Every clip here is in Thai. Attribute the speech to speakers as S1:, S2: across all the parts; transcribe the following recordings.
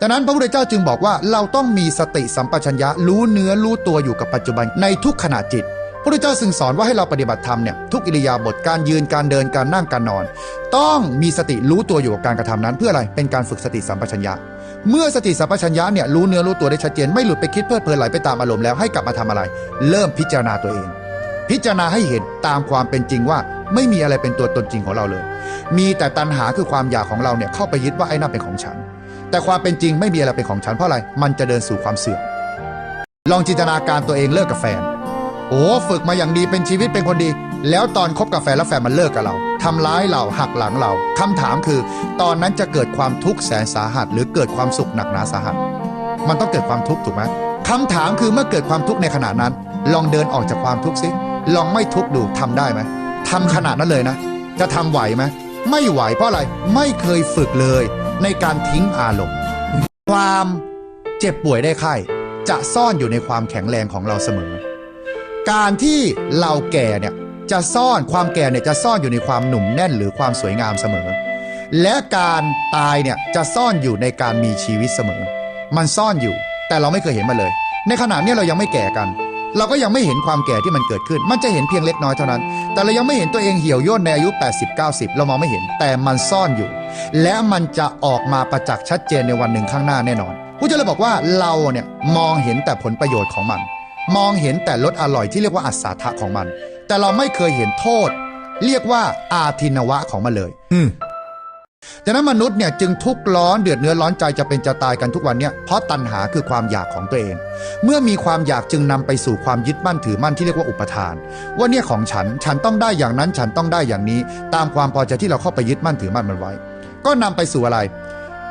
S1: ดังนั้นพระพุทธเจ้าจึงบอกว่าเราต้องมีสติสัมปชัญญะรู้เนื้อรู้ตัวอยู่กับปัจจุบันในทุกขณะจิตพระพุทธเจ้าซึ่งสอนว่าให้เราปฏิบัติธรรมเนี่ยทุกอิริยาบถการยืนการเดินการนั่งการนอน ต้องมีสติรู้ตัวอยู่กับการกระทำนั้น เพื่ออะไรเป็นการฝึกสติสัมปชัญญะ เมื่อสติสัมปชัญญะเนี่ยรู้เนื้อรู้ตัวได้ชัดเจนไม่หลุดไปคิดเพลิดเพลินไหลไปตามอารมณ์แล้วให้กลับมาทำอะไร เริ่มพิจารณาตัวเอง พิจารณาให้เห็นตามความเป็นจริงว่าไม่มีอะไรเป็นตัวตนจริงของเราเลย มีแต่ตัณหาคือความอยากของเราเนี่ยเข้าไปยึดว่าไอ้นั่นเป็นของฉัน แต่ความเป็นจริงไม่มีอะไรเป็นของฉันเพราะอะไร มันจะเดินสู่ความเสื่อม ลองจินตนาการตัวเองเลิกกับแฟน โอ้ฝึกมาอย่างดีเป็นชีวิตเป็นคนดี แล้วตอนคบกับแฟนแล้วแฟนมันเลิกกับเราทำร้ายเราหักหลังเราคำถามคือ ตอนนั้นจะเกิดความทุกข์แสนสาหัส หรือเกิดความสุขหนักหนาสาหัส มันต้องเกิดความทุกข์ถูกไหมคำถามคือเมื่อเกิดความทุกข์ในขณะนั้น ลองเดินออกจากความทุกข์สิลองไม่ทุกข์ดูทำได้ไหมทำขนาดนั้นเลยนะ จะทำไหวไหมไม่ไหวเพราะอะไรไม่เคยฝึกเลย ในการทิ้งอารมณ์ ความเจ็บป่วยได้ไข้จะซ่อนอยู่ในความแข็งแรงของเราเสมอ การที่เราแก่เนี่ยจะซ่อนความแก่เนี่ยจะซ่อนอยู่ในความหนุ่มแน่นหรือความสวยงามเสมอ และการตายเนี่ยจะซ่อนอยู่ในการมีชีวิตเสมอ มันซ่อนอยู่ แต่เราไม่เคยเห็นมันเลย ในขณะนี้เรายังไม่แก่กัน เราก็ยังไม่เห็นความแก่ที่มันเกิดขึ้น มันจะเห็นเพียงเล็กน้อยเท่านั้น แต่เรายังไม่เห็นตัวเองเหี่ยวย่นในอายุ 80 90 เรามองไม่เห็นแต่มันซ่อนอยู่ และมันจะออกมาประจักษ์ชัดเจนในวันหนึ่งข้างหน้าแน่นอนผู้เจ้าเลยบอกว่าเราเนี่ยมองเห็นแต่ผลประโยชน์ของมัน มองเห็นแต่รสอร่อยที่เรียกว่าอัศทะของมัน แต่เราไม่เคยเห็นโทษ เรียกว่าอาทินวะของมันเลย
S2: อืม
S1: ดังนั้นมนุษย์เนี่ยจึงทุกข์ร้อนเดือดเนื้อร้อนใจจะเป็นจะตายกันทุกวันเนี่ยเพราะตัณหาคือความอยากของตัวเอง เมื่อมีความอยากจึงนำไปสู่ความยึดมั่นถือมั่นที่เรียกว่าอุปทาน ว่าเนี่ยของฉันฉันต้องได้อย่างนั้นฉันต้องได้อย่างนี้ ตามความพอใจที่เราเข้าไปยึดมั่นถือมั่นมันไว้ ก็นำไปสู่อะไร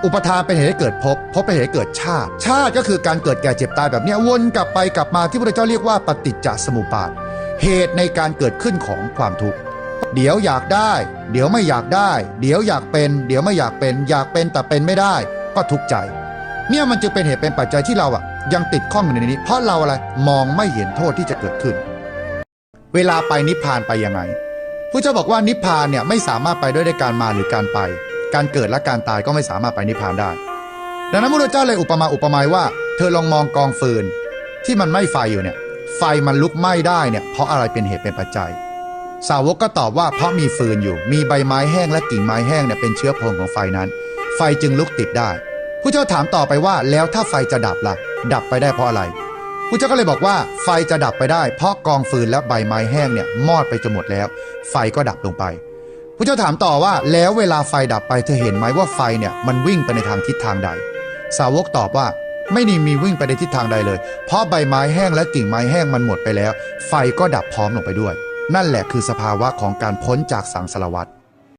S1: อุปทานเป็นเหตุให้เกิดภพภพเป็นเหตุให้เกิดชาติ ชาติก็คือการเกิดแก่เจ็บตายแบบนี้วนกลับไปกลับมาที่พระเจ้าเรียกว่าปฏิจจสมุปบาท เหตุในการเกิดขึ้นของความทุกข์เดี๋ยวอยากได้ เดี๋ยวไม่อยากได้ เดี๋ยวอยากเป็น เดี๋ยวไม่อยากเป็น อยากเป็นแต่เป็นไม่ได้ ก็ทุกข์ใจ เนี่ยมันจึงเป็นเหตุเป็นปัจจัยที่เราอะ ยังติดข้องอยู่ในนี้ เพราะเราอะไรมองไม่เห็นโทษที่จะเกิดขึ้น เวลาไปนิพพานไปยังไงพระเจ้าบอกว่านิพพานเนี่ยไม่สามารถไปด้วยการมาหรือการไป การเกิดและการตายก็ไม่สามารถไปนิพพานได้ ดังนั้นพระเจ้าเลยอุปมาอุปไมยว่า เธอลองมองกองฟืน ที่มันไม่ไฟอยู่เนี่ย ไฟมันลุกไหม้ได้เนี่ยเพราะอะไรเป็นเหตุเป็นปัจจัย สาวกก็ตอบว่าเพราะมีฟืนอยู่ มีใบไม้แห้งและกิ่งไม้แห้งเนี่ยเป็นเชื้อเพลิงของไฟนั้น ไฟจึงลุกติดได้ผู้เจ้าถามต่อไปว่าแล้วถ้าไฟจะดับล่ะ ดับไปได้เพราะอะไรผู้เจ้าก็เลยบอกว่าไฟจะดับไปได้ เพราะกองฟืนและใบไม้แห้งเนี่ยมอดไปจนหมดแล้ว ไฟก็ดับลงไป ผู้เจ้าถามต่อว่าแล้วเวลาไฟดับไปเธอเห็นไหมว่าไฟเนี่ยมันวิ่งไปในทางทิศทางใด สาวกตอบว่าไม่ได้มีวิ่งไปในทิศทางใดเลย เพราะใบไม้แห้งและกิ่งไม้แห้งมันหมดไปแล้ว ไฟก็ดับพร้อมลงไปด้วย นั่นแหละคือสภาวะของการพ้นจากสังสารวัตร